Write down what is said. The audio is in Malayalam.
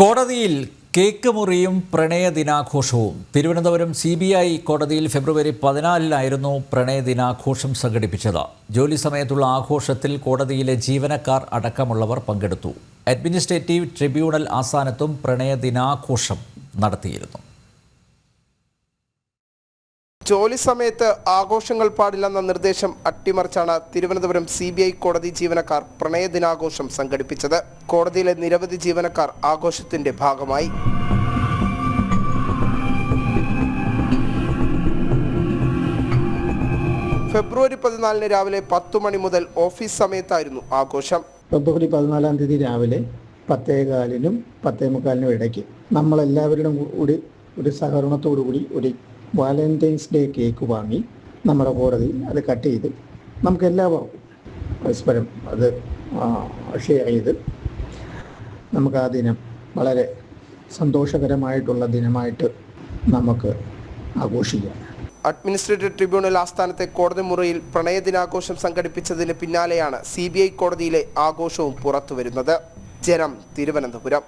കോടതിയിൽ കേക്ക് മുറിയും പ്രണയ ദിനാഘോഷവും തിരുവനന്തപുരം സി ബി ഐ കോടതിയിൽ ഫെബ്രുവരി പതിനാലിനായിരുന്നു പ്രണയ ദിനാഘോഷം സംഘടിപ്പിച്ചത്. ജോലി സമയത്തുള്ള ആഘോഷത്തിൽ കോടതിയിലെ ജീവനക്കാർ അടക്കമുള്ളവർ പങ്കെടുത്തു. അഡ്മിനിസ്ട്രേറ്റീവ് ട്രിബ്യൂണൽ ആസ്ഥാനത്തും പ്രണയ ദിനാഘോഷം നടത്തിയിരുന്നു. ജോലി സമയത്ത് ആഘോഷങ്ങൾ പാടില്ലെന്ന നിർദ്ദേശം അട്ടിമറിച്ചാണ് തിരുവനന്തപുരം സി ബി ഐ കോടതി ജീവനക്കാർ പ്രണയദിനാഘോഷം സംഘടിപ്പിച്ചത്. കോടതിയിലെ നിരവധി ജീവനക്കാർ ആഘോഷത്തിന്റെ ഭാഗമായി. ഫെബ്രുവരി പതിനാലിന് രാവിലെ പത്തു മണി മുതൽ ഓഫീസ് സമയത്തായിരുന്നു ആഘോഷം. ഫെബ്രുവരി പതിനാലാം തീയതി രാവിലെ പത്തേകാലിനും പത്തേ മുക്കാലിനും ഇടയ്ക്ക് നമ്മളെല്ലാവരുടെ കൂടി ഒരു സഹകരണത്തോടു കൂടി ഒരു വാലന്റൈൻസ് ഡേ കേക്ക് വാങ്ങി നമ്മുടെ കോടതി അത് കട്ട് ചെയ്ത് നമുക്ക് എല്ലാവർക്കും പരസ്പരം അത് ഷെയർ ചെയ്ത് നമുക്ക് ആ ദിനം വളരെ സന്തോഷകരമായിട്ടുള്ള ദിനമായിട്ട് നമുക്ക് ആഘോഷിക്കാം. അഡ്മിനിസ്ട്രേറ്റീവ് ട്രിബ്യൂണൽ ആസ്ഥാനത്തെ കോടതി മുറിയിൽ പ്രണയദിനാഘോഷം സംഘടിപ്പിച്ചതിന് പിന്നാലെയാണ് സി കോടതിയിലെ ആഘോഷവും പുറത്തുവരുന്നത്. ജനം തിരുവനന്തപുരം.